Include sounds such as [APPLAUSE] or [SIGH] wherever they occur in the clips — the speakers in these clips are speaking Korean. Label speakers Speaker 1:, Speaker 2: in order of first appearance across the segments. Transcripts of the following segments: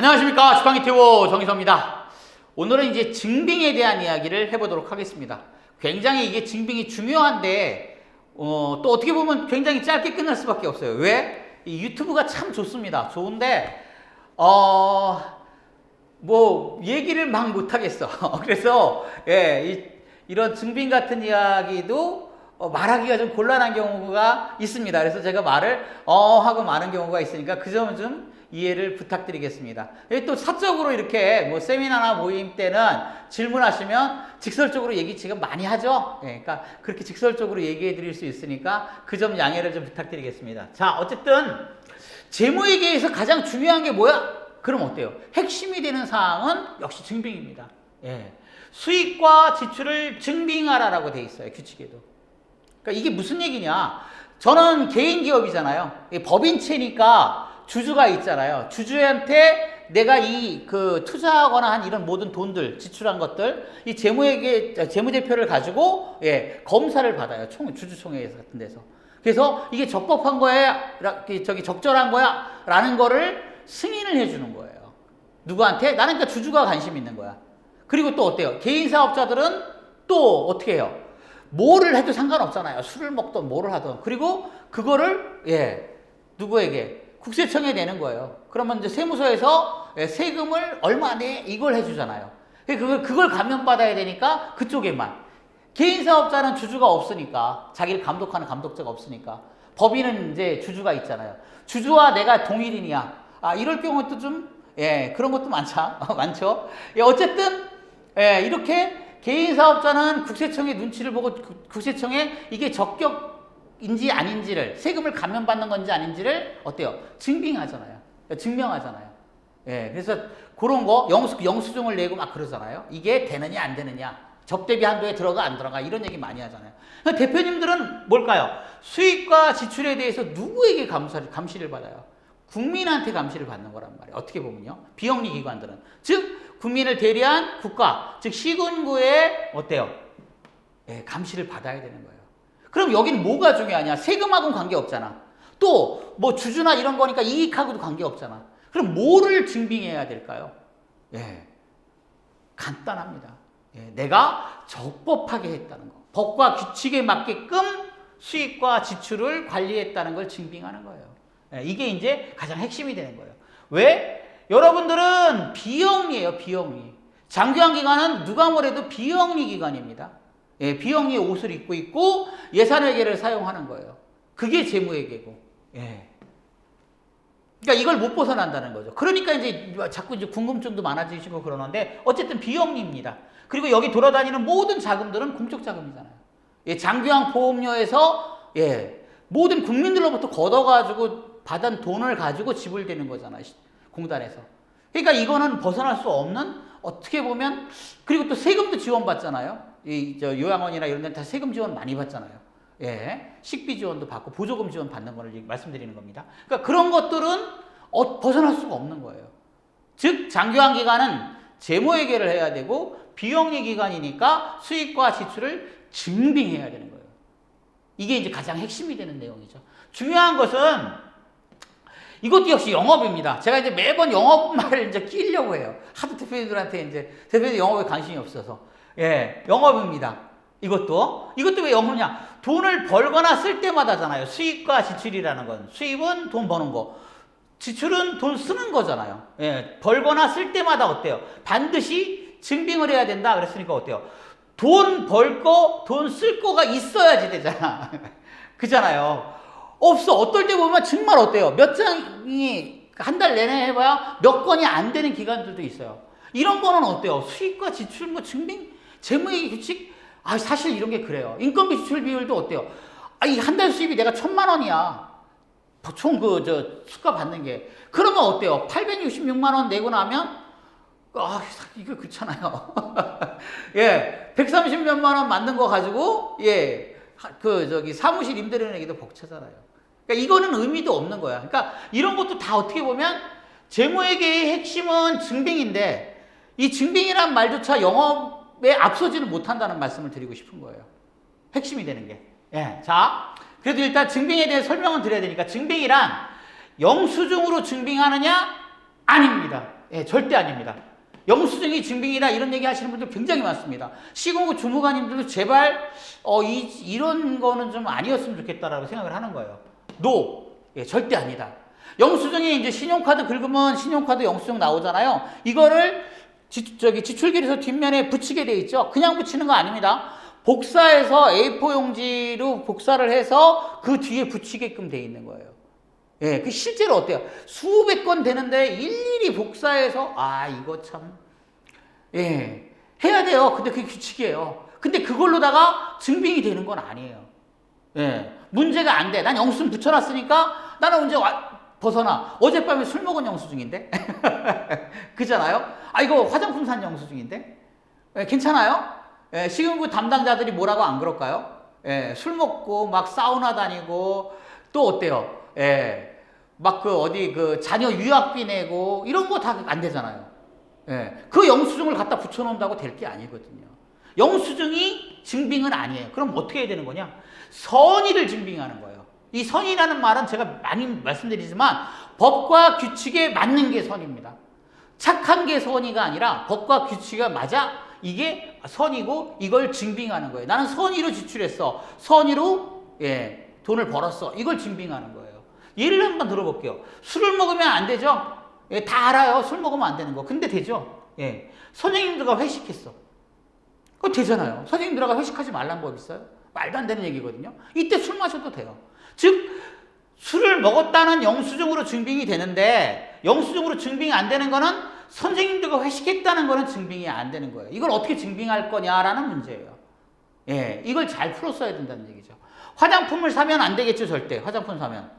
Speaker 1: 안녕하십니까 주방이태호 정희서입니다. 오늘은 이제 증빙에 대한 이야기를 해보도록 하겠습니다. 굉장히 이게 증빙이 중요한데 어, 또 어떻게 보면 굉장히 짧게 끝날 수밖에 없어요. 왜? 이 유튜브가 참 좋습니다. 좋은데 어, 뭐 얘기를 막 못하겠어. [LAUGHS] 그래서 예, 이, 이런 증빙 같은 이야기도 어, 말하기가 좀 곤란한 경우가 있습니다. 그래서 제가 말을 어 하고 많은 경우가 있으니까 그 점은 좀 이해를 부탁드리겠습니다. 또 사적으로 이렇게 뭐 세미나나 모임 때는 질문하시면 직설적으로 얘기 지금 많이 하죠. 예, 그러니까 그렇게 직설적으로 얘기해 드릴 수 있으니까 그 점 양해를 좀 부탁드리겠습니다. 자, 어쨌든 재무회계에서 가장 중요한 게 뭐야? 그럼 어때요? 핵심이 되는 사항은 역시 증빙입니다. 예. 수익과 지출을 증빙하라라고 돼 있어요. 규칙에도. 그러니까 이게 무슨 얘기냐? 저는 개인 기업이잖아요. 법인체니까 주주가 있잖아요. 주주한테 내가 이 그 투자하거나 한 이런 모든 돈들 지출한 것들 이 재무회계 재무제표를 가지고 예 검사를 받아요. 총 주주총회 같은 데서. 그래서 이게 적법한 거야, 라- 저기 적절한 거야라는 거를 승인을 해주는 거예요. 누구한테? 나는 그러니까 주주가 관심 있는 거야. 그리고 또 어때요? 개인 사업자들은 또 어떻게 해요? 뭐를 해도 상관없잖아요. 술을 먹던 뭐를 하던. 그리고 그거를 예 누구에게 국세청에 내는 거예요. 그러면 이제 세무서에서 예, 세금을 얼마 내 이걸 해주잖아요. 그걸 그걸 감면받아야 되니까 그쪽에만 개인 사업자는 주주가 없으니까 자기를 감독하는 감독자가 없으니까 법인은 이제 주주가 있잖아요. 주주와 내가 동일인이야. 아 이럴 경우도 좀 예, 그런 것도 많죠. [LAUGHS] 많죠. 예, 어쨌든 예, 이렇게 개인 사업자는 국세청의 눈치를 보고 국- 국세청에 이게 적격 인지 아닌지를 세금을 감면받는 건지 아닌지를 어때요? 증빙하잖아요. 증명하잖아요. 예, 그래서 그런 거 영수 영수증을 내고 막 그러잖아요. 이게 되느냐 안 되느냐. 접대비 한도에 들어가 안 들어가 이런 얘기 많이 하잖아요. 대표님들은 뭘까요? 수익과 지출에 대해서 누구에게 감사를 감시를 받아요? 국민한테 감시를 받는 거란 말이에요. 어떻게 보면요. 비영리 기관들은. 즉, 국민을 대리한 국가, 즉, 시군구에 어때요? 예, 감시를 받아야 되는 거예요. 그럼 여긴 뭐가 중요하냐? 세금하고는 관계없잖아. 또, 뭐 주주나 이런 거니까 이익하고도 관계없잖아. 그럼 뭐를 증빙해야 될까요? 예. 간단합니다. 예, 내가 적법하게 했다는 거. 법과 규칙에 맞게끔 수익과 지출을 관리했다는 걸 증빙하는 거예요. 예, 이게 이제 가장 핵심이 되는 거예요. 왜? 여러분들은 비영리예요, 비영리. 장기한 기관은 누가 뭐래도 비영리 기관입니다. 예, 비영리의 옷을 입고 있고 예산회계를 사용하는 거예요. 그게 재무회계고. 예. 그러니까 이걸 못 벗어난다는 거죠. 그러니까 이제 자꾸 이제 궁금증도 많아지시고 그러는데 어쨌든 비영리입니다. 그리고 여기 돌아다니는 모든 자금들은 공적 자금이잖아요. 예, 장기왕 보험료에서 예, 모든 국민들로부터 걷어가지고 받은 돈을 가지고 지불되는 거잖아요. 시- 공단에서. 그러니까 이거는 벗어날 수 없는 어떻게 보면 그리고 또 세금도 지원받잖아요. 이 저 요양원이나 이런 데는 다 세금 지원 많이 받잖아요. 예, 식비 지원도 받고 보조금 지원 받는 거를 말씀드리는 겁니다. 그러니까 그런 것들은 어, 벗어날 수가 없는 거예요. 즉 장기환 기간은 재무 회계를 해야 되고 비영리 기관이니까 수익과 지출을 증빙해야 되는 거예요. 이게 이제 가장 핵심이 되는 내용이죠. 중요한 것은 이것도 역시 영업입니다. 제가 이제 매번 영업 말을 이제 끼려고 해요. 하도 대표님들한테 이제 대표님 영업에 관심이 없어서. 예, 영업입니다. 이것도. 이것도 왜 영업이냐? 돈을 벌거나 쓸 때마다잖아요. 수익과 지출이라는 건. 수입은 돈 버는 거. 지출은 돈 쓰는 거잖아요. 예, 벌거나 쓸 때마다 어때요? 반드시 증빙을 해야 된다. 그랬으니까 어때요? 돈 벌 거, 돈 쓸 거가 있어야지 되잖아. [LAUGHS] 그잖아요. 없어. 어떨 때 보면 정말 어때요? 몇 장이 한 달 내내 해봐야 몇 건이 안 되는 기간들도 있어요. 이런 거는 어때요? 수익과 지출 뭐 증빙, 재무회계 규칙? 아, 사실 이런 게 그래요. 인건비 지출 비율도 어때요? 아, 이 한 달 수입이 내가 천만 원이야. 총 그 저 수가 받는 게 그러면 어때요? 866만 원 내고 나면 아 이거 그렇잖아요. [LAUGHS] 예, 130몇만 원 만든 거 가지고 예, 하- 그 저기 사무실 임대료 내기도 벅차잖아요. 그러니까 이거는 의미도 없는 거야. 그러니까 이런 것도 다 어떻게 보면 재무회계의 핵심은 증빙인데 이 증빙이란 말조차 영업 에 앞서지는 못한다는 말씀을 드리고 싶은 거예요. 핵심이 되는 게. 예. 자, 그래도 일단 증빙에 대해 설명은 드려야 되니까 증빙이란 영수증으로 증빙하느냐? 아닙니다. 예, 절대 아닙니다. 영수증이 증빙이다 이런 얘기 하시는 분들 굉장히 많습니다. 시공구 주무관님들도 제발 어, 이, 이런 거는 좀 아니었으면 좋겠다라고 생각을 하는 거예요. 노, 예, 절대 아니다. 영수증이 이제 신용카드 긁으면 신용카드 영수증 나오잖아요. 이거를 지, 저기 지출기에서 뒷면에 붙이게 돼 있죠. 그냥 붙이는 거 아닙니다. 복사해서 A4 용지로 복사를 해서 그 뒤에 붙이게끔 돼 있는 거예요. 예, 그 실제로 어때요? 수백 건 되는데 일일이 복사해서 아 이거 참 예, 해야 돼요. 근데 그게 규칙이에요. 근데 그걸로다가 증빙이 되는 건 아니에요. 예, 문제가 안 돼. 난 영수증 붙여놨으니까 나는 언제 와, 벗어나. 어젯밤에 술 먹은 영수증인데? [LAUGHS] 그잖아요? 아, 이거 화장품 산 영수증인데? 예, 괜찮아요? 예, 식용구 담당자들이 뭐라고 안 그럴까요? 예, 술 먹고 막 사우나 다니고 또 어때요? 예, 막 그 어디 그 자녀 유학비 내고 이런 거 다 안 되잖아요. 예, 그 영수증을 갖다 붙여놓는다고 될 게 아니거든요. 영수증이 증빙은 아니에요. 그럼 어떻게 해야 되는 거냐? 선의를 증빙하는 거예요. 이 선의라는 말은 제가 많이 말씀드리지만 법과 규칙에 맞는 게 선입니다. 착한 게 선의가 아니라 법과 규칙에 맞아 이게 선이고 이걸 증빙하는 거예요. 나는 선의로 지출했어. 선의로 예, 돈을 벌었어. 이걸 증빙하는 거예요. 예를 한번 들어볼게요. 술을 먹으면 안 되죠? 예, 다 알아요. 술 먹으면 안 되는 거. 근데 되죠? 예. 선생님들과 회식했어. 그거 되잖아요. 선생님들과 회식하지 말란 법 있어요? 말도 안 되는 얘기거든요. 이때 술 마셔도 돼요. 즉, 술을 먹었다는 영수증으로 증빙이 되는데, 영수증으로 증빙이 안 되는 거는 선생님들과 회식했다는 거는 증빙이 안 되는 거예요. 이걸 어떻게 증빙할 거냐라는 문제예요. 예, 이걸 잘 풀었어야 된다는 얘기죠. 화장품을 사면 안 되겠죠, 절대. 화장품 사면.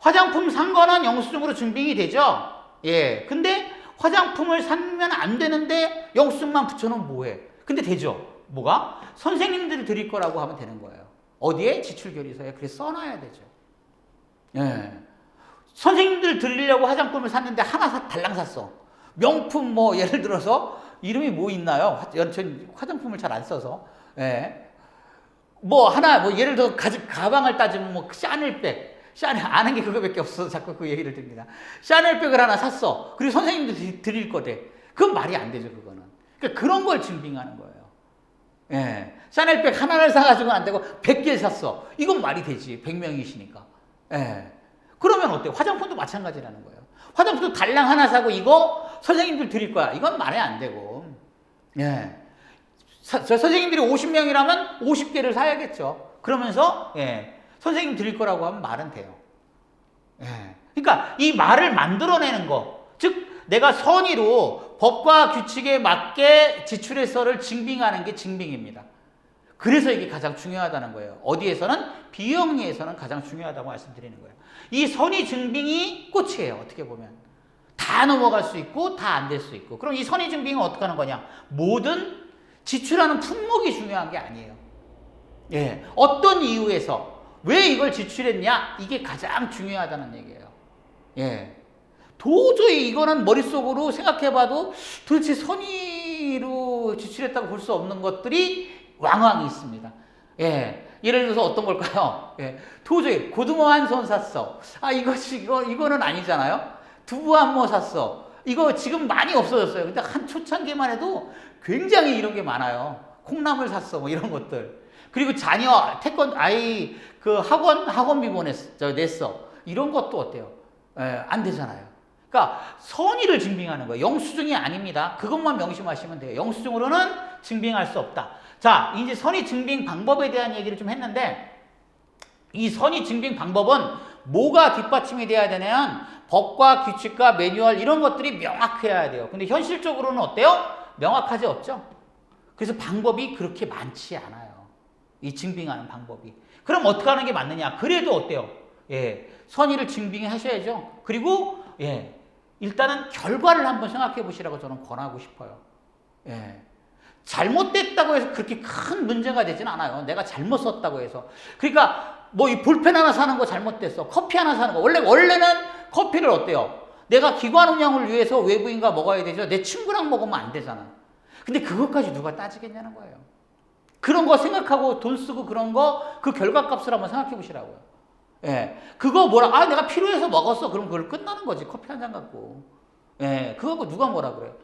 Speaker 1: 화장품 산 거는 영수증으로 증빙이 되죠? 예. 근데 화장품을 사면 안 되는데 영수증만 붙여놓으면 뭐해? 근데 되죠? 뭐가? 선생님들이 드릴 거라고 하면 되는 거예요. 어디에? 지출결의서에. 그래서 써놔야 되죠. 예. 선생님들 드리려고 화장품을 샀는데 하나 사, 달랑 샀어. 명품 뭐 [LAUGHS] 예를 들어서 이름이 뭐 있나요? 화- 전 화장품을 잘 안 써서. 예. 뭐 하나 뭐 예를 들어 가, 가방을 따지면 뭐 샤넬백. 샤넬 아는 게 그거밖에 없어서 자꾸 그 얘기를 듭니다. 샤넬백을 하나 샀어. 그리고 선생님들 드릴 거대. 그건 말이 안 되죠, 그거는. 그러니까 그런 걸 증빙하는 거예요. 예. 샤넬백 하나를 사가지고는 안 되고 100개를 샀어. 이건 말이 되지. 100명이시니까. 예. 그러면 어때요? 화장품도 마찬가지라는 거예요. 화장품도 달랑 하나 사고 이거 선생님들 드릴 거야. 이건 말이 안 되고. 예. 사- 저 선생님들이 50명이라면 50개를 사야겠죠. 그러면서, 예. 선생님 드릴 거라고 하면 말은 돼요. 예. 그러니까 이 말을 만들어내는 거. 즉, 내가 선의로 법과 규칙에 맞게 지출해서를 증빙하는 게 증빙입니다. 그래서 이게 가장 중요하다는 거예요. 어디에서는? 비영리에서는 가장 중요하다고 말씀드리는 거예요. 이 선의 증빙이 꽃이에요. 어떻게 보면. 다 넘어갈 수 있고 다 안 될 수 있고. 그럼 이 선의 증빙은 어떻게 하는 거냐? 모든 지출하는 품목이 중요한 게 아니에요. 예. 어떤 이유에서 왜 이걸 지출했냐? 이게 가장 중요하다는 얘기예요. 예. 도저히 이거는 머릿속으로 생각해봐도 도대체 선의로 지출했다고 볼 수 없는 것들이 왕왕 있습니다. 예. 예를 들어서 어떤 걸까요? 예. 도저히 고등어 한 손 샀어. 아, 이거, 이거, 이거는 아니잖아요? 두부 한 모 샀어. 이거 지금 많이 없어졌어요. 근데 한 초창기만 해도 굉장히 이런 게 많아요. 콩나물 샀어. 뭐 이런 것들. 그리고 자녀, 태권, 아이, 그 학원, 학원비 보냈어. 저 냈어. 이런 것도 어때요? 예, 안 되잖아요. 그러니까 선의를 증빙하는 거예요. 영수증이 아닙니다. 그것만 명심하시면 돼요. 영수증으로는 증빙할 수 없다. 자, 이제 선의 증빙 방법에 대한 얘기를 좀 했는데 이 선의 증빙 방법은 뭐가 뒷받침이 돼야 되냐면 법과 규칙과 매뉴얼 이런 것들이 명확해야 돼요. 근데 현실적으로는 어때요? 명확하지 없죠. 그래서 방법이 그렇게 많지 않아요. 이 증빙하는 방법이. 그럼 어떻게 하는 게 맞느냐? 그래도 어때요? 예. 선의를 증빙하셔야죠. 그리고 예. 일단은 결과를 한번 생각해 보시라고 저는 권하고 싶어요. 예. 잘못됐다고 해서 그렇게 큰 문제가 되진 않아요. 내가 잘못 썼다고 해서. 그러니까 뭐 이 볼펜 하나 사는 거 잘못됐어. 커피 하나 사는 거. 원래 원래는 커피를 어때요? 내가 기관 운영을 위해서 외부인과 먹어야 되죠. 내 친구랑 먹으면 안 되잖아. 근데 그것까지 누가 따지겠냐는 거예요. 그런 거 생각하고 돈 쓰고 그런 거 그 결과값을 한번 생각해 보시라고요. 예. 그거 뭐라 아 내가 필요해서 먹었어. 그럼 그걸 끝나는 거지. 커피 한 잔 갖고. 예, 그거 누가 뭐라 그래요?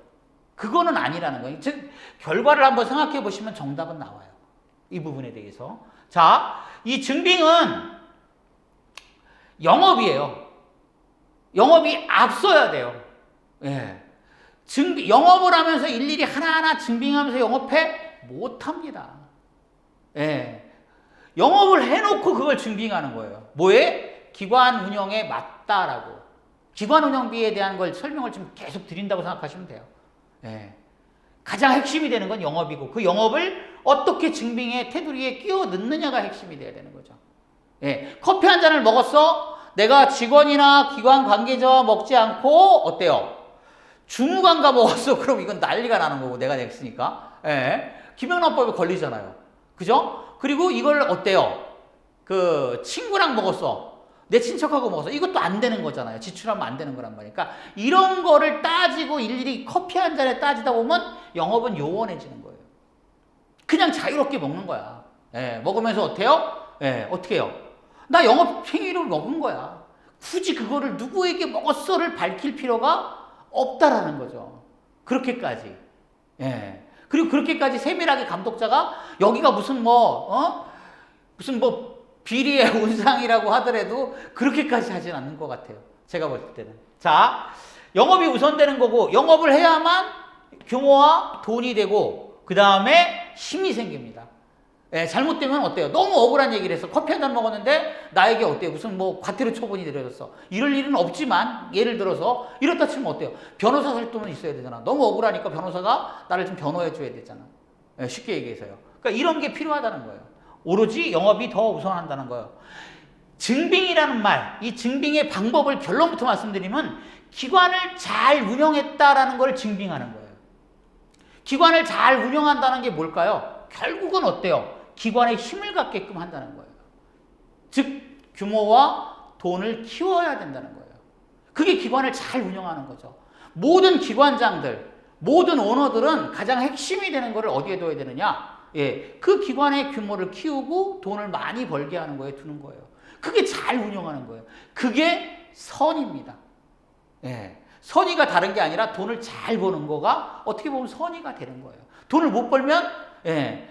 Speaker 1: 그거는 아니라는 거예요. 즉, 결과를 한번 생각해 보시면 정답은 나와요. 이 부분에 대해서. 자, 이 증빙은 영업이에요. 영업이 앞서야 돼요. 예. 증 영업을 하면서 일일이 하나하나 증빙하면서 영업해 못합니다. 예. 영업을 해놓고 그걸 증빙하는 거예요. 뭐에? 기관 운영에 맞다라고. 기관 운영비에 대한 걸 설명을 좀 계속 드린다고 생각하시면 돼요. 예. 가장 핵심이 되는 건 영업이고 그 영업을 어떻게 증빙에 테두리에 끼워 넣느냐가 핵심이 돼야 되는 거죠. 예. 커피 한 잔을 먹었어. 내가 직원이나 기관 관계자와 먹지 않고 어때요? 주무관과 먹었어. [LAUGHS] 그럼 이건 난리가 나는 거고 내가 냈으니까. 예. 김영란법에 걸리잖아요. 그죠? 그리고 이걸 어때요? 그 친구랑 먹었어. 내 친척하고 먹었어. 이것도 안 되는 거잖아요. 지출하면 안 되는 거란 말이니까. 이런 거를 따지고 일일이 커피 한 잔에 따지다 보면 영업은 요원해지는 거예요. 그냥 자유롭게 먹는 거야. 예, 먹으면서 어때요? 예, 어떻게 해요? 나 영업 행위를 먹은 거야. 굳이 그거를 누구에게 먹었어를 밝힐 필요가 없다라는 거죠. 그렇게까지. 예. 그리고 그렇게까지 세밀하게 감독자가 여기가 무슨 뭐, 어? 무슨 뭐 비리의 [LAUGHS] 운상이라고 하더라도 그렇게까지 하진 않는 것 같아요. 제가 볼 때는. 자, 영업이 우선되는 거고, 영업을 해야만 규모와 돈이 되고, 그 다음에 힘이 생깁니다. 예, 잘못되면 어때요? 너무 억울한 얘기를 해서 커피 한 잔 먹었는데 나에게 어때요? 무슨 뭐 과태료 처분이 내려졌어. 이럴 일은 없지만 예를 들어서 이렇다 치면 어때요? 변호사 살돈은 있어야 되잖아. 너무 억울하니까 변호사가 나를 좀 변호해 줘야 되잖아. 예, 쉽게 얘기해서요. 그러니까 이런 게 필요하다는 거예요. 오로지 영업이 더 우선한다는 거예요. 증빙이라는 말, 이 증빙의 방법을 결론부터 말씀드리면 기관을 잘 운영했다라는 걸 증빙하는 거예요. 기관을 잘 운영한다는 게 뭘까요? 결국은 어때요? 기관에 힘을 갖게끔 한다는 거예요. 즉, 규모와 돈을 키워야 된다는 거예요. 그게 기관을 잘 운영하는 거죠. 모든 기관장들, 모든 오너들은 가장 핵심이 되는 거를 어디에 둬야 되느냐? 예, 그 기관의 규모를 키우고 돈을 많이 벌게 하는 거에 두는 거예요. 그게 잘 운영하는 거예요. 그게 선입니다. 예. 선의가 다른 게 아니라 돈을 잘 버는 거가 어떻게 보면 선의가 되는 거예요. 돈을 못 벌면 예,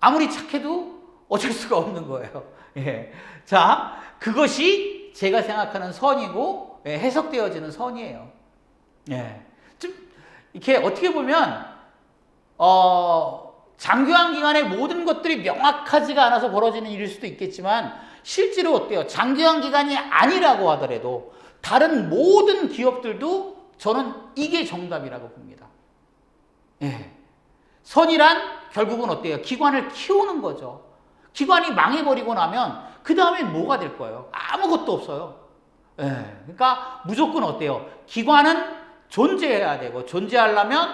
Speaker 1: 아무리 착해도 어쩔 수가 없는 거예요. [LAUGHS] 예. 자, 그것이 제가 생각하는 선이고 예, 해석되어지는 선이에요. 예. 좀 이렇게 어떻게 보면 어, 장교환 기간의 모든 것들이 명확하지가 않아서 벌어지는 일일 수도 있겠지만 실제로 어때요? 장교환 기간이 아니라고 하더라도 다른 모든 기업들도 저는 이게 정답이라고 봅니다. 예. 선이란 결국은 어때요? 기관을 키우는 거죠. 기관이 망해버리고 나면 그 다음엔 뭐가 될 거예요? 아무것도 없어요. 예. 그러니까 무조건 어때요? 기관은 존재해야 되고 존재하려면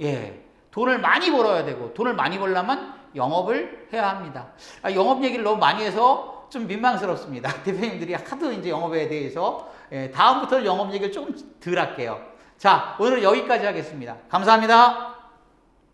Speaker 1: 예. 돈을 많이 벌어야 되고 돈을 많이 벌려면 영업을 해야 합니다. 아, 영업 얘기를 너무 많이 해서 좀 민망스럽습니다. [LAUGHS] 대표님들이 하도 이제 영업에 대해서 예, 다음부터는 영업 얘기를 조금 덜 할게요. 자, 오늘 여기까지 하겠습니다. 감사합니다.